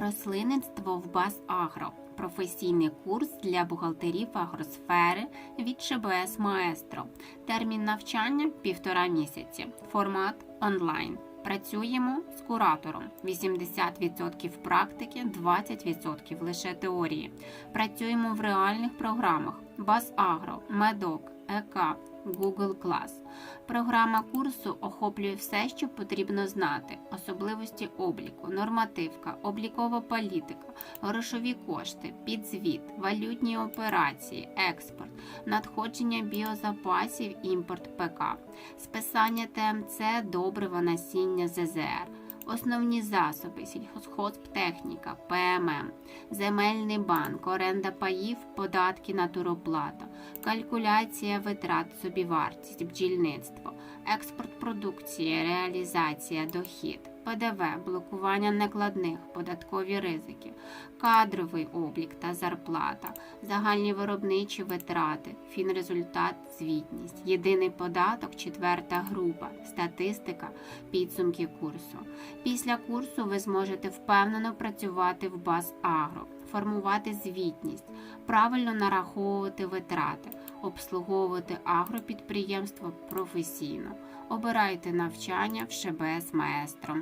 Рослинництво в Бас Агро. Професійний курс для бухгалтерів агросфери від ШБС Маестро. Термін навчання півтора місяці. Формат онлайн. Працюємо з куратором. 80% практики, 20% лише теорії. Працюємо в реальних програмах Бас Агро, Медок, ЕК, Google Class. Програма курсу охоплює все, що потрібно знати: особливості обліку, нормативка, облікова політика, грошові кошти, підзвіт, валютні операції, експорт, надходження біозапасів, імпорт ПК, списання ТМЦ, добрива, насіння ЗЗР. Основні засоби, сільхозтехніка, ПММ, земельний банк, оренда паїв, податки, на натуроплата, калькуляція витрат, собівартість, бджільництво, експорт продукції, реалізація, дохід, ПДВ, блокування накладних, податкові ризики, кадровий облік та зарплата, загальні виробничі витрати, фінрезультат, звітність, єдиний податок, четверта група, статистика, підсумки курсу. Після курсу ви зможете впевнено працювати в Баз Агро, формувати звітність, правильно нараховувати витрати, обслуговувати агропідприємство професійно. Обирайте навчання в ШБС Маестро.